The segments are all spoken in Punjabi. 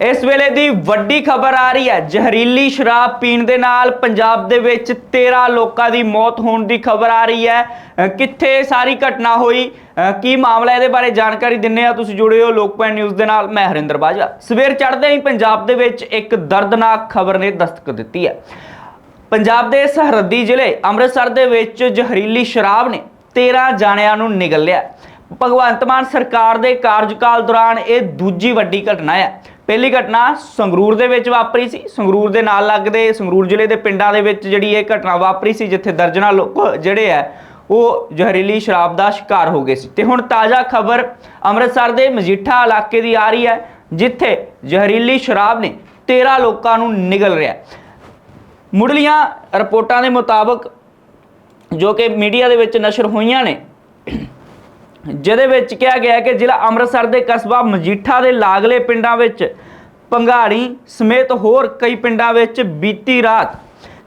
ਇਸ ਵੇਲੇ ਦੀ ਵੱਡੀ ਖਬਰ ਆ ਰਹੀ ਹੈ। ਜ਼ਹਿਰੀਲੀ ਸ਼ਰਾਬ ਪੀਣ ਦੇ ਨਾਲ ਪੰਜਾਬ ਦੇ ਵਿੱਚ 13 ਲੋਕਾਂ ਦੀ ਮੌਤ ਹੋਣ ਦੀ ਖਬਰ ਆ ਰਹੀ ਹੈ। ਕਿੱਥੇ ਸਾਰੀ ਘਟਨਾ ਹੋਈ? ਕੀ ਮਾਮਲਾ ਇਹਦੇ ਬਾਰੇ ਜਾਣਕਾਰੀ ਦਿੰਨੇ ਆ ਤੁਸੀਂ ਜੁੜੇ ਹੋ ਲੋਕਪਾਲ ਨਿਊਜ਼ ਦੇ ਨਾਲ। ਮੈਂ ਹਰਿੰਦਰ ਬਾਜਵਾ। ਸਵੇਰ ਚੜ੍ਹਦੇ ਹੀ ਪੰਜਾਬ ਦੇ ਵਿੱਚ ਇੱਕ ਦਰਦਨਾਕ ਖਬਰ ਨੇ ਦਸਤਕ ਦਿੱਤੀ ਹੈ। ਪੰਜਾਬ ਦੇ ਸਰਹੱਦੀ ਜ਼ਿਲ੍ਹੇ ਅੰਮ੍ਰਿਤਸਰ ਦੇ ਵਿੱਚ ਜ਼ਹਿਰੀਲੀ ਸ਼ਰਾਬ ਨੇ 13 ਜਾਣਿਆਂ ਨੂੰ ਨਿਗਲ ਲਿਆ। ਭਗਵੰਤ ਮਾਨ ਸਰਕਾਰ ਦੇ ਕਾਰਜਕਾਲ ਦੌਰਾਨ ਇਹ ਦੂਜੀ ਵੱਡੀ ਘਟਨਾ ਹੈ। ਪਹਿਲੀ ਘਟਨਾ ਸੰਗਰੂਰ ਦੇ ਵਿੱਚ ਵਾਪਰੀ ਸੀ। ਸੰਗਰੂਰ ਦੇ ਨਾਲ ਲੱਗਦੇ ਸੰਗਰੂਰ ਜ਼ਿਲ੍ਹੇ ਦੇ ਪਿੰਡਾਂ ਦੇ ਵਿੱਚ ਜਿਹੜੀ ਇਹ ਘਟਨਾ ਵਾਪਰੀ ਸੀ, ਜਿੱਥੇ ਦਰਜਨਾਂ ਲੋਕ ਜਿਹੜੇ ਆ ਉਹ ਜ਼ਹਿਰੀਲੀ ਸ਼ਰਾਬ ਦਾ ਸ਼ਿਕਾਰ ਹੋ ਗਏ ਸੀ। ਤੇ ਹੁਣ ਤਾਜ਼ਾ ਖਬਰ ਅੰਮ੍ਰਿਤਸਰ ਦੇ ਮਜੀਠਾ ਇਲਾਕੇ ਦੀ ਆ ਰਹੀ ਹੈ, ਜਿੱਥੇ ਜ਼ਹਿਰੀਲੀ ਸ਼ਰਾਬ ਨੇ 13 ਲੋਕਾਂ ਨੂੰ ਨਿਗਲ ਰਿਹਾ ਮੁੱਢਲੀਆਂ ਰਿਪੋਰਟਾਂ ਦੇ ਮੁਤਾਬਕ ਜੋ ਕਿ ਮੀਡੀਆ ਦੇ ਵਿੱਚ ਨਸ਼ਰ ਹੋਈਆਂ ਨੇ ਜਿਹਦੇ ਵਿੱਚ ਕਿਹਾ ਗਿਆ ਕਿ ਜ਼ਿਲ੍ਹਾ ਅੰਮ੍ਰਿਤਸਰ ਦੇ ਕਸਬਾ ਮਜੀਠਾ ਦੇ ਲਾਗਲੇ ਪਿੰਡਾਂ ਵਿੱਚ ਪੰਘਾੜੀ ਸਮੇਤ ਹੋਰ ਕਈ ਪਿੰਡਾਂ ਵਿੱਚ ਬੀਤੀ ਰਾਤ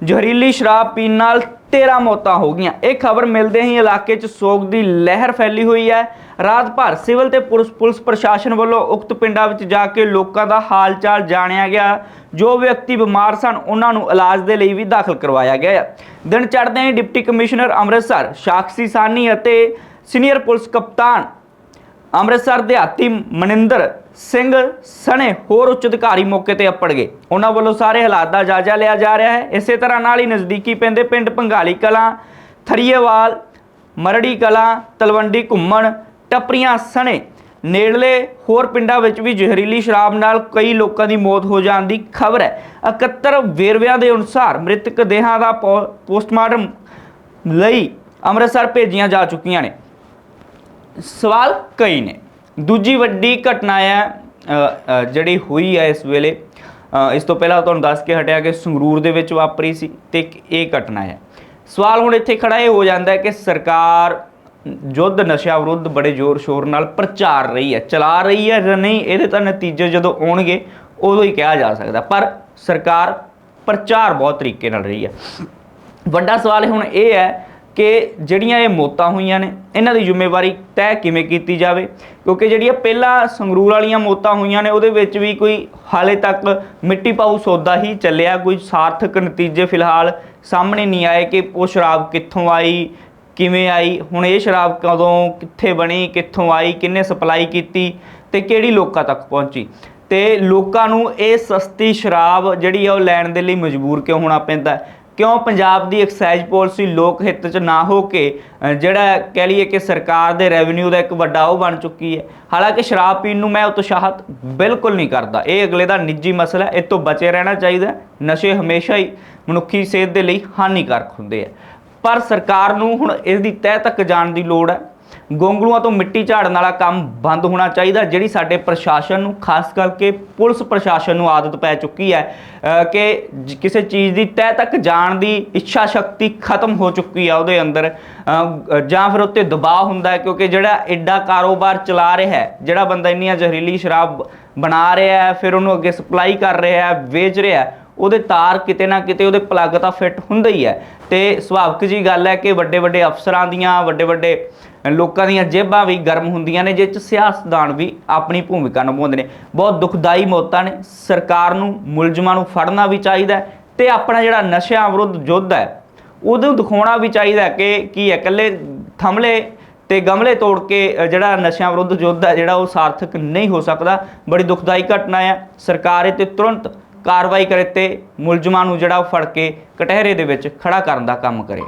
ਜ਼ਹਿਰੀਲੀ ਸ਼ਰਾਬ ਪੀਣ ਨਾਲ 13 ਮੌਤਾਂ ਹੋ ਗਈਆਂ। ਇਹ ਖਬਰ ਮਿਲਦੇ ਹੀ ਇਲਾਕੇ 'ਚ ਸੋਗ ਦੀ ਲਹਿਰ ਫੈਲੀ ਹੋਈ ਹੈ। ਰਾਤ ਭਰ ਸਿਵਲ ਤੇ ਪੁਲਿਸ ਪੁਲਿਸ ਪ੍ਰਸ਼ਾਸਨ ਵੱਲੋਂ ਉਕਤ ਪਿੰਡਾਂ ਵਿੱਚ ਜਾ ਕੇ ਲੋਕਾਂ ਦਾ ਹਾਲ ਚਾਲ ਜਾਣਿਆ ਗਿਆ। ਜੋ ਵਿਅਕਤੀ ਬਿਮਾਰ ਸਨ, ਉਹਨਾਂ ਨੂੰ ਇਲਾਜ ਦੇ ਲਈ ਵੀ ਦਾਖਲ ਕਰਵਾਇਆ ਗਿਆ ਦਿਨ ਚੜ੍ਹਦੇ ਹੀ ਡਿਪਟੀ ਕਮਿਸ਼ਨਰ ਅੰਮ੍ਰਿਤਸਰ, ਸਾਕਸ਼ੀ ਸਾਨੀ ਅਤੇ ਸੀਨੀਅਰ ਪੁਲਿਸ ਕਪਤਾਨ ਅੰਮ੍ਰਿਤਸਰ ਦਿਹਾਤੀ ਮਨਿੰਦਰ ਸਿੰਘ ਸਣੇ ਹੋਰ ਉੱਚ ਅਧਿਕਾਰੀ ਮੌਕੇ ਤੇ ਅੱਪੜ ਗਏ। ਉਹਨਾਂ ਵੱਲੋਂ ਸਾਰੇ ਹਾਲਾਤ ਦਾ ਜਾਇਜ਼ਾ ਲਿਆ ਜਾ ਰਿਹਾ ਹੈ। ਇਸੇ ਤਰ੍ਹਾਂ ਨਾਲ ਹੀ ਨਜ਼ਦੀਕੀ ਪੈਂਦੇ ਪਿੰਡ ਪੰਗਾਲੀ ਕਲਾਂ, ਥਰੀਏਵਾਲ, ਮਰੜੀ ਕਲਾਂ, ਤਲਵੰਡੀ ਘੁੰਮਣ, ਟੱਪਰੀਆਂ ਸਣੇ, ਨੇੜਲੇ ਹੋਰ ਪਿੰਡਾਂ ਵਿੱਚ ਵੀ ਜ਼ਹਿਰੀਲੀ ਸ਼ਰਾਬ ਨਾਲ ਕਈ ਲੋਕਾਂ ਦੀ ਮੌਤ ਹੋ ਜਾਣ ਦੀ ਖਬਰ ਹੈ। 71 ਵੇਰਵਿਆਂ ਦੇ ਅਨੁਸਾਰ ਮ੍ਰਿਤਕ ਦੇਹਾਂ ਦਾ ਪੋ- ਪੋਸਟਮਾਰਟਮ ਲਈ ਅੰਮ੍ਰਿਤਸਰ ਭੇਜੀਆਂ ਜਾ ਚੁੱਕੀਆਂ ਨੇ। ਸਵਾਲ ਕਈ ਨੇ। ਦੂਜੀ ਵੱਡੀ ਘਟਨਾ ਹੈ ਜਿਹੜੀ ਹੋਈ ਹੈ ਇਸ ਵੇਲੇ ਇਸ ਤੋਂ ਪਹਿਲਾਂ ਤੁਹਾਨੂੰ ਦੱਸ ਕੇ ਹਟਿਆ ਕਿ ਸੰਗਰੂਰ ਦੇ ਵਿੱਚ ਵਾਪਰੀ ਸੀ ਤੇ ਇਹ ਘਟਨਾ ਹੈ। ਸਵਾਲ ਹੁਣ ਇੱਥੇ ਖੜਾ ਇਹ ਹੋ ਜਾਂਦਾ ਹੈ ਕਿ ਸਰਕਾਰ ਯੁੱਧ ਨਸ਼ਾ ਵਿਰੁੱਧ ਬੜੇ ਜ਼ੋਰ ਸ਼ੋਰ ਨਾਲ ਪ੍ਰਚਾਰ ਰਹੀ ਹੈ। ਚਲਾ ਰਹੀ ਹੈ ਜਾਂ ਨਹੀਂ, ਇਹਦੇ ਤਾਂ ਨਤੀਜੇ ਜਦੋਂ ਆਉਣਗੇ, ਉਦੋਂ ਹੀ ਕਿਹਾ ਜਾ ਸਕਦਾ ਪਰ ਸਰਕਾਰ ਪ੍ਰਚਾਰ ਬਹੁਤ ਤਰੀਕੇ ਨਾਲ ਰਹੀ ਹੈ। ਵੱਡਾ ਸਵਾਲ ਹੁਣ ਇਹ ਹੈ ਕਿ ਜਿਹੜੀਆਂ ਇਹ ਮੌਤਾਂ ਹੋਈਆਂ ਨੇ, ਇਹਨਾਂ ਦੀ ਜ਼ਿੰਮੇਵਾਰੀ ਤੈਅ ਕਿਵੇਂ ਕੀਤੀ ਜਾਵੇ? ਕਿਉਂਕਿ ਜਿਹੜੀਆਂ ਪਹਿਲਾਂ ਸੰਗਰੂਰ ਵਾਲੀਆਂ ਮੌਤਾਂ ਹੋਈਆਂ ਨੇ, ਉਹਦੇ ਵਿੱਚ ਵੀ ਕੋਈ ਹਾਲੇ ਤੱਕ ਮਿੱਟੀ ਪਾਉ ਸੌਦਾ ਹੀ ਚੱਲਿਆ, ਕੋਈ ਸਾਰਥਕ ਨਤੀਜੇ ਫਿਲਹਾਲ ਸਾਹਮਣੇ ਨਹੀਂ ਆਏ ਕਿ ਉਹ ਸ਼ਰਾਬ ਕਿੱਥੋਂ ਆਈ, ਕਿਵੇਂ ਆਈ, ਹੁਣ ਇਹ ਸ਼ਰਾਬ ਕਦੋਂ, ਕਿੱਥੇ ਬਣੀ, ਕਿੱਥੋਂ ਆਈ ਕਿੰਨੇ ਸਪਲਾਈ ਕੀਤੀ ਤੇ ਕਿਹੜੀ ਲੋਕਾਂ ਤੱਕ ਪਹੁੰਚੀ? ਤੇ ਲੋਕਾਂ ਨੂੰ ਇਹ ਸਸਤੀ ਸ਼ਰਾਬ ਜਿਹੜੀ ਆ ਉਹ ਲੈਣ ਦੇ ਲਈ ਮਜਬੂਰ ਕਿਉਂ ਹੋਣਾ ਪੈਂਦਾ? ਕਿਉਂ ਪੰਜਾਬ ਦੀ ਐਕਸਾਈਜ਼ ਪਾਲਿਸੀ ਲੋਕ ਹਿੱਤ 'ਚ ਨਾ ਹੋ ਕੇ ਜਿਹੜਾ ਕਹਿ ਲਈਏ ਕਿ ਸਰਕਾਰ ਦੇ ਰੈਵਨਿਊ ਦਾ ਇੱਕ ਵੱਡਾ ਉਹ ਬਣ ਚੁੱਕੀ ਹੈ। ਹਾਲਾਂਕਿ ਸ਼ਰਾਬ ਪੀਣ ਨੂੰ ਮੈਂ ਉਤਸ਼ਾਹਤ ਬਿਲਕੁਲ ਨਹੀਂ ਕਰਦਾ। ਇਹ ਅਗਲੇ ਦਾ ਨਿੱਜੀ ਮਸਲਾ ਹੈ। ਇਹ ਤੋਂ ਬਚੇ ਰਹਿਣਾ ਚਾਹੀਦਾ ਨਸ਼ੇ ਹਮੇਸ਼ਾ ਹੀ ਮਨੁੱਖੀ ਸਿਹਤ ਦੇ ਲਈ ਹਾਨੀਕਾਰਕ ਹੁੰਦੇ ਆ। ਪਰ ਸਰਕਾਰ ਨੂੰ ਹੁਣ ਇਸ ਦੀ ਤਹਿ ਤੱਕ ਜਾਣ ਦੀ ਲੋੜ ਹੈ। ਗੋਂਗਲੂਆਂ ਤੋਂ ਮਿੱਟੀ ਝਾੜਨ ਵਾਲਾ ਕੰਮ ਬੰਦ ਹੋਣਾ ਚਾਹੀਦਾ, ਜਿਹੜੀ ਸਾਡੇ ਪ੍ਰਸ਼ਾਸਨ ਨੂੰ, ਖਾਸ ਕਰਕੇ ਪੁਲਿਸ ਪ੍ਰਸ਼ਾਸਨ ਨੂੰ ਆਦਤ ਪੈ ਚੁੱਕੀ ਹੈ ਕਿ ਕਿਸੇ ਚੀਜ਼ ਦੀ ਤਹਿ ਤੱਕ ਜਾਣ ਦੀ ਇੱਛਾ ਸ਼ਕਤੀ ਖਤਮ ਹੋ ਚੁੱਕੀ ਹੈ ਉਹਦੇ ਅੰਦਰ। ਜਾਂ ਫਿਰ ਉੱਤੇ ਦਬਾਅ ਹੁੰਦਾ ਹੈ, ਕਿਉਂਕਿ ਜਿਹੜਾ ਐਡਾ ਕਾਰੋਬਾਰ ਚਲਾ ਰਿਹਾ ਹੈ, ਜਿਹੜਾ ਬੰਦਾ ਇੰਨੀਆਂ ਜ਼ਹਿਰੀਲੀ ਸ਼ਰਾਬ ਬਣਾ ਰਿਹਾ ਹੈ, ਫਿਰ ਉਹਨੂੰ ਅੱਗੇ ਸਪਲਾਈ ਕਰ ਰਿਹਾ ਹੈ, ਵੇਚ ਰਿਹਾ ਹੈ, ਉਹਦੇ ਤਾਰ ਕਿਤੇ ਨਾ ਕਿਤੇ ਉਹਦੇ ਪਲੱਗ ਤਾਂ ਫਿੱਟ ਹੁੰਦਾ ਹੀ ਹੈ। ਤੇ ਸੁਭਾਵਿਕ ਜੀ ਗੱਲ ਹੈ ਕਿ ਵੱਡੇ ਵੱਡੇ ਅਫਸਰਾਂ ਦੀਆਂ ਵੱਡੇ ਵੱਡੇ ਲੋਕਾਂ ਦੀਆਂ ਜੇਬਾਂ ਵੀ ਗਰਮ ਹੁੰਦੀਆਂ ਨੇ ਜਿਸ 'ਚ ਸਿਆਸਤਦਾਨ ਵੀ ਆਪਣੀ ਭੂਮਿਕਾ ਨਿਭਾਉਂਦੇ ਨੇ। ਬਹੁਤ ਦੁਖਦਾਈ ਮੌਤਾਂ ਨੇ। ਸਰਕਾਰ ਨੂੰ, ਮੁਲਜ਼ਮਾਂ ਨੂੰ ਫੜਨਾ ਵੀ ਚਾਹੀਦਾ ਹੈ ਤੇ ਆਪਣਾ ਜਿਹੜਾ ਨਸ਼ਿਆਂ ਵਿਰੁੱਧ ਯੁੱਧ ਹੈ ਉਹਨੂੰ ਦਿਖਾਉਣਾ ਵੀ ਚਾਹੀਦਾ ਕਿ ਕੀ ਹੈ, ਇਕੱਲੇ ਥਮਲੇ ਤੇ ਗਮਲੇ ਤੋੜ ਕੇ ਜਿਹੜਾ ਨਸ਼ਿਆਂ ਵਿਰੁੱਧ ਯੁੱਧ ਹੈ, ਜਿਹੜਾ ਉਹ ਸਾਰਥਕ ਨਹੀਂ ਹੋ ਸਕਦਾ। ਬੜੀ ਦੁਖਦਾਈ ਘਟਨਾ ਹੈ ਸਰਕਾਰ ਇਹ ਤੇ ਤੁਰੰਤ ਕਾਰਵਾਈ ਕਰੇ ਤੇ ਮੁਲਜ਼ਮਾਂ ਨੂੰ ਜਿਹੜਾ ਉਹ ਫੜ ਕੇ ਕਟਹਿਰੇ ਦੇ ਵਿੱਚ ਖੜਾ ਕਰਨ ਦਾ ਕੰਮ ਕਰੇ।